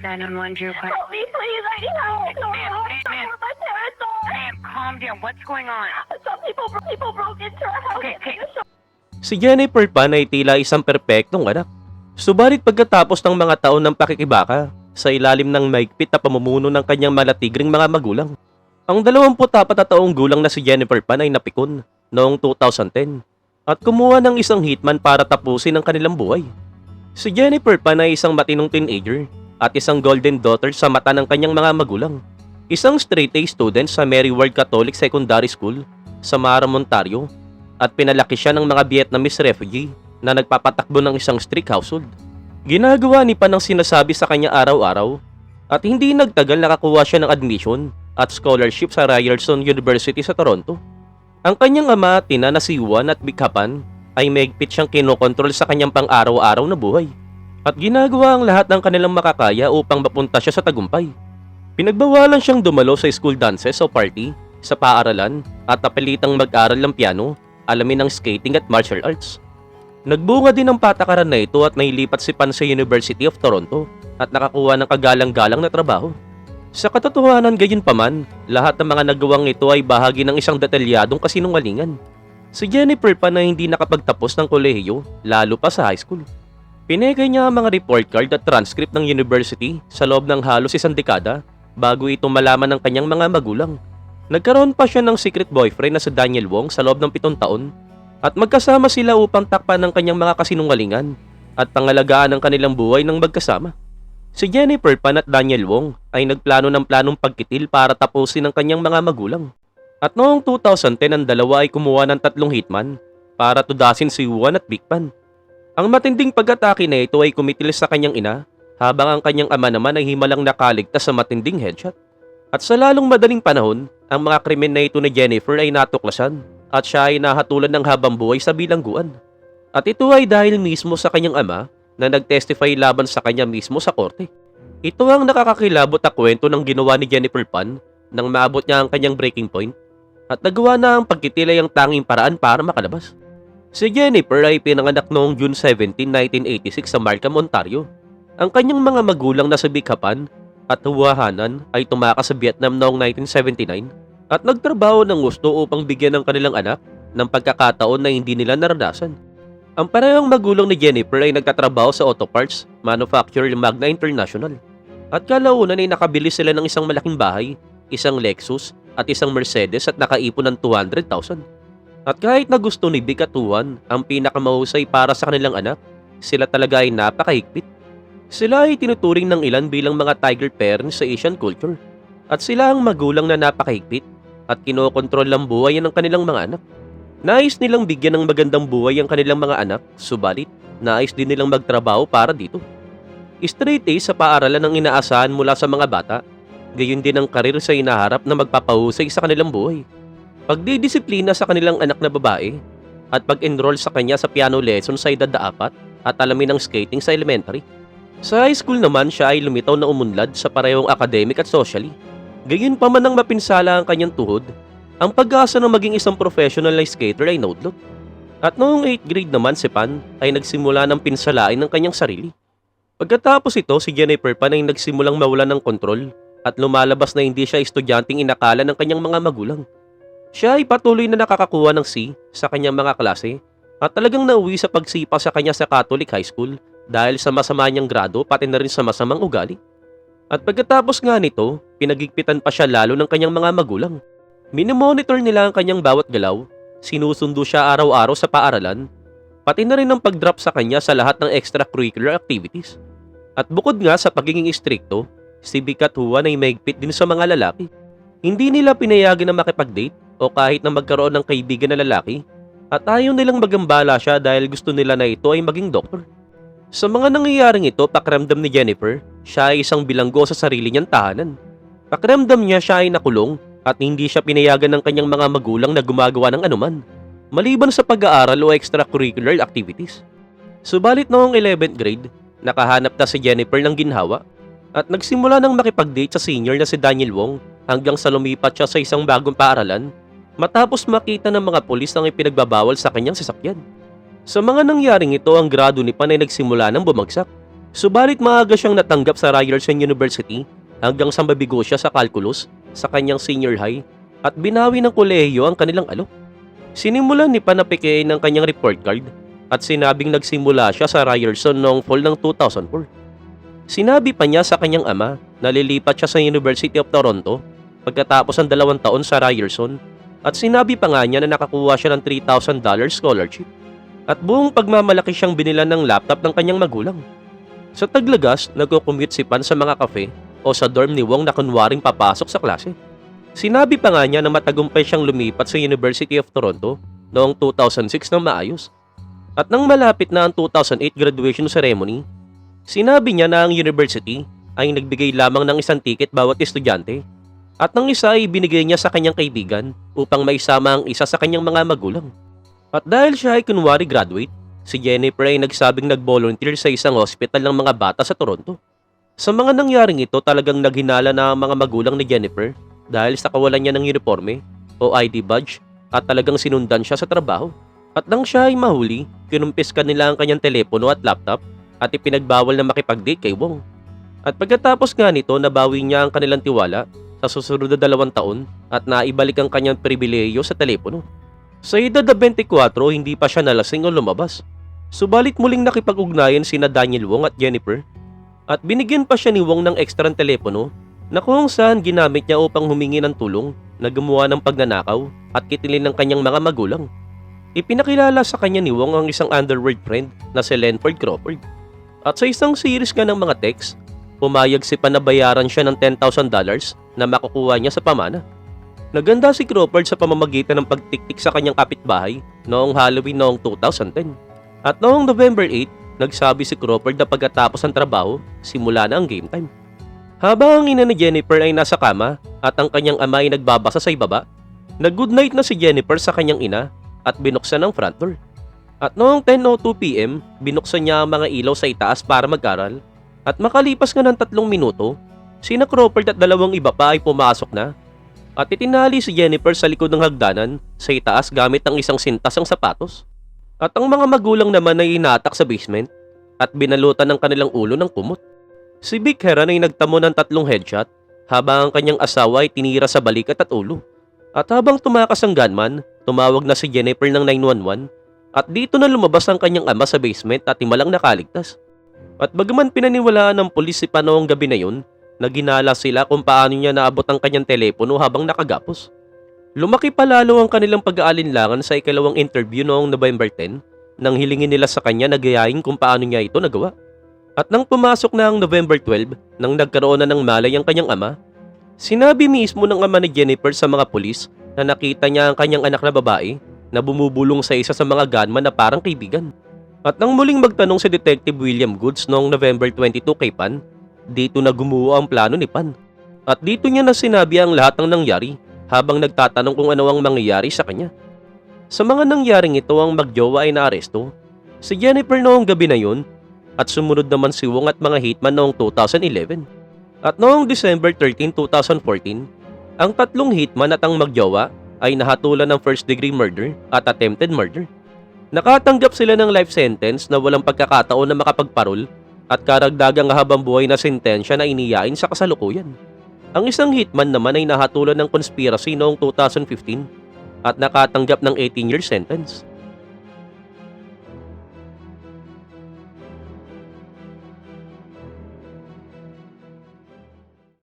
911 Drew Clark. Help me, please. I need help. No, Ma'am, no, ma'am, ma'am. my territory. Ma'am, calm down. What's going on? Some people, people broke into our house. Okay, okay. Si Jennifer Pan ay tila isang perpektong anak. Subalit pagkatapos ng mga taon ng pakikibaka sa ilalim ng maigpit na pamumuno ng kanyang malatigring mga magulang, ang 24 na taong gulang na si Jennifer Pan ay napikon noong 2010 at kumuha ng isang hitman para tapusin ang kanilang buhay. Si Jennifer Pan ay isang matinong teenager at isang golden daughter sa mata ng kanyang mga magulang. Isang straight-A student sa Mary Ward Catholic Secondary School sa Maram, Ontario at pinalaki siya ng mga Vietnamese refugee na nagpapatakbo ng isang strict household. Ginagawa ni Pan ang sinasabi sa kanya araw-araw at hindi nagtagal nakakuha siya ng admission at scholarship sa Ryerson University sa Toronto. Ang kanyang ama tina na si Juan at Bikapan ay maigpit siyang kinokontrol sa kanyang pang-araw-araw na buhay at ginagawa ang lahat ng kanilang makakaya upang mapunta siya sa tagumpay. Pinagbawalan siyang dumalo sa school dances o party, sa paaralan at napilitang mag-aral ng piano alamin ng skating at martial arts. Nagbunga din ang patakaran na ito at nailipat si Pan sa University of Toronto at nakakuha ng kagalang-galang na trabaho. Sa katotohanan gayon paman, lahat ng mga nagawang ito ay bahagi ng isang detalyadong kasinungalingan. Si Jennifer Pan na hindi nakapagtapos ng kolehiyo, lalo pa sa high school. Pinegay niya ang mga report card at transcript ng university sa loob ng halos isang dekada bago ito malaman ng kanyang mga magulang. Nagkaroon pa siya ng secret boyfriend na si Daniel Wong sa loob ng pitong taon at magkasama sila upang takpan ng kanyang mga kasinungalingan at pangalagaan ang kanilang buhay ng magkasama. Si Jennifer Pan at Daniel Wong ay nagplano ng planong pagkitil para tapusin ang kanyang mga magulang. At noong 2010 ang dalawa ay kumuha ng tatlong hitman para tudasin si Juan at Big Pan. Ang matinding pag-atake na ito ay kumitil sa kanyang ina habang ang kanyang ama naman ay himalang nakaligtas sa matinding headshot. At sa lalong madaling panahon, ang mga krimen na ito ni Jennifer ay natuklasan at siya ay nahatulan ng habang buhay sa bilangguan. At ito ay dahil mismo sa kanyang ama na nag-testify laban sa kanya mismo sa korte. Ito ang nakakakilabot na kwento ng ginawa ni Jennifer Pan nang maabot niya ang kanyang breaking point at nagawa na ang pagkitilay ang tanging paraan para makalabas. Si Jennifer ay pinanganak noong June 17, 1986 sa Markham, Ontario. Ang kanyang mga magulang na sa Bikapan at Huahanan ay tumakas sa Vietnam noong 1979 at nagtrabaho ng gusto upang bigyan ng kanilang anak ng pagkakataon na hindi nila naranasan. Ang parehong magulang ni Jennifer ay nagtatrabaho sa auto parts manufacturer Magna International. At kalaunan ay nakabili sila ng isang malaking bahay, isang Lexus at isang Mercedes at nakaipon ng 200,000. At kahit na gusto ni Juan ang pinakamahusay para sa kanilang anak, sila talaga ay napakahigpit. Sila ay tinuturing ng ilan bilang mga tiger parents sa Asian culture. At sila ang magulang na napakahigpit at kinokontrol ang buhay ng kanilang mga anak. Nais nilang bigyan ng magandang buhay ang kanilang mga anak, subalit nais din nilang magtrabaho para dito. Straight A sa paaralan ang inaasahan mula sa mga bata, gayon din ang karir sa inaharap na magpapahusay sa kanilang buhay. Pagdidisiplina sa kanilang anak na babae at pag-enroll sa kanya sa piano lesson sa edad na apat at alamin ng skating sa elementary. Sa high school naman siya ay lumitaw na umunlad sa parehong academic at socially. Gayon pa man ang mapinsala ang kanyang tuhod, ang pag-asa na maging isang professional na skater ay naudlot. At noong 8th grade naman si Pan ay nagsimula ng pinsalain ng kanyang sarili. Pagkatapos ito, si Jennifer Pan ay nagsimulang mawala ng kontrol at lumalabas na hindi siya estudyanteng inakala ng kanyang mga magulang. Siya ay patuloy na nakakakuha ng C sa kanyang mga klase at talagang nauwi sa pagsipa sa kanya sa Catholic High School dahil sa masama niyang grado pati na rin sa masamang ugali. At pagkatapos nga nito, pinagigpitan pa siya lalo ng kanyang mga magulang. Minomonitor nila ang kanyang bawat galaw, sinusundo siya araw-araw sa paaralan, pati na rin ang pag-drop sa kanya sa lahat ng extracurricular activities. At bukod nga sa pagiging istrikto, si Vic at Juan ay maigpit din sa mga lalaki. Hindi nila pinayagan na makipag-date o kahit na magkaroon ng kaibigan na lalaki at ayaw nilang magambala siya dahil gusto nila na ito ay maging doktor. Sa mga nangyayaring ito, pakiramdam ni Jennifer, siya ay isang bilanggo sa sarili niyang tahanan. Pakiramdam niya siya ay nakulong at hindi siya pinayagan ng kanyang mga magulang na gumagawa ng anuman, maliban sa pag-aaral o extracurricular activities. Subalit noong 11th grade, nakahanap na si Jennifer ng ginhawa at nagsimula ng makipag-date sa senior na si Daniel Wong hanggang sa lumipat siya sa isang bagong paaralan matapos makita ng mga pulis ang ipinagbabawal sa kanyang sasakyan. Sa mga nangyaring ito, ang grado ni Pan ay nagsimula ng bumagsak Subalit maaga siyang natanggap sa Ryerson University hanggang sa mabigo siya sa calculus sa kanyang senior high at binawi ng kolehiyo ang kanilang alok. Sinimulan ni Pan na pekein ang kanyang report card at sinabing nagsimula siya sa Ryerson noong fall ng 2004. Sinabi pa niya sa kanyang ama na lilipat siya sa University of Toronto pagkatapos ng dalawang taon sa Ryerson at sinabi pa nga niya na nakakuha siya ng $3,000 scholarship. At buong pagmamalaki siyang binilan ng laptop ng kanyang magulang. Sa Taglagas, nagko-commute si Pan sa mga kafe o sa dorm ni Wong na kunwaring papasok sa klase. Sinabi pa nga niya na matagumpay siyang lumipat sa University of Toronto noong 2006 ng maayos. At nang malapit na ang 2008 graduation ceremony, sinabi niya na ang university ay nagbigay lamang ng isang ticket bawat estudyante at ng isa ay binigay niya sa kanyang kaibigan upang maisama ang isa sa kanyang mga magulang. At dahil siya ay kunwari graduate, si Jennifer ay nagsabing nag-volunteer sa isang hospital ng mga bata sa Toronto. Sa mga nangyaring ito talagang naghinala na ang mga magulang ni Jennifer dahil sa kawalan niya ng uniforme o ID badge at talagang sinundan siya sa trabaho. At nang siya ay mahuli, kinumpis ka nila ang kanyang telepono at laptop at ipinagbawal na makipag-date kay Wong. At pagkatapos nga nito, nabawi niya ang kanilang tiwala sa susunod na dalawang taon at naibalik ang kanyang pribileyo sa telepono. Sa edad na 24, hindi pa siya nalasing o lumabas. Subalit muling nakipag-ugnayan sina Daniel Wong at Jennifer at binigyan pa siya ni Wong ng ekstrang telepono na kung saan ginamit niya upang humingi ng tulong na gumawa ng pagnanakaw at kitilin ng kanyang mga magulang. Ipinakilala sa kanya ni Wong ang isang underworld friend na si Lenford Crawford. At sa isang series nga ng mga text, pumayag si Pan na bayaran siya ng $10,000 na makukuha niya sa pamana. Naganda si Crawford sa pamamagitan ng pagtiktik sa kanyang kapitbahay noong Halloween noong 2010. At noong November 8, nagsabi si Crawford na pagkatapos ng trabaho, simula na ang game time. Habang ang ina ni Jennifer ay nasa kama at ang kanyang ama ay nagbabasa sa ibaba, nag-good na si Jennifer sa kanyang ina at binuksan ang front door. At noong 10.02pm, binuksan niya ang mga ilaw sa itaas para mag-aral at makalipas nga ng tatlong minuto, sina Crawford at dalawang iba pa ay pumasok na at itinali si Jennifer sa likod ng hagdanan sa itaas gamit ang isang sintas ang sapatos. At ang mga magulang naman ay inatak sa basement at binalutan ng kanilang ulo ng kumot. Si Vic Heron ay nagtamo ng tatlong headshot habang ang kanyang asawa ay tinira sa balikat at ulo. At habang tumakas ang gunman, tumawag na si Jennifer ng 911 at dito na lumabas ang kanyang ama sa basement at himalang nakaligtas. At bagaman pinaniwalaan ng pulis si Pa noong gabi na yun, naginala sila kung paano niya naabot ang kanyang telepono habang nakagapos. Lumaki pa lalo ang kanilang pag-aalinlangan sa ikalawang interview noong November 10 nang hilingin nila sa kanya na gayahin kung paano niya ito nagawa. At nang pumasok na ang November 12 nang nagkaroon na ng malay ang kanyang ama, sinabi mismo ng ama ni Jennifer sa mga pulis na nakita niya ang kanyang anak na babae na bumubulong sa isa sa mga gunman na parang kaibigan. At nang muling magtanong si Detective William Goods noong November 22 kay Pan, dito na gumuho ang plano ni Pan. At dito niya na sinabi ang lahat ng nangyari habang nagtatanong kung ano ang mangyayari sa kanya. Sa mga nangyaring ito ang magjowa ay naaresto, si Jennifer noong gabi na yun at sumunod naman si Wong at mga hitman noong 2011. At noong December 13, 2014, ang tatlong hitman at ang magjowa ay nahatulan ng first degree murder at attempted murder. Nakatanggap sila ng life sentence na walang pagkakataon na makapagparol at karagdagang habang buhay na sentensya na iniyain sa kasalukuyan. Ang isang hitman naman ay nahatulan ng conspiracy noong 2015 at nakatanggap ng 18-year sentence.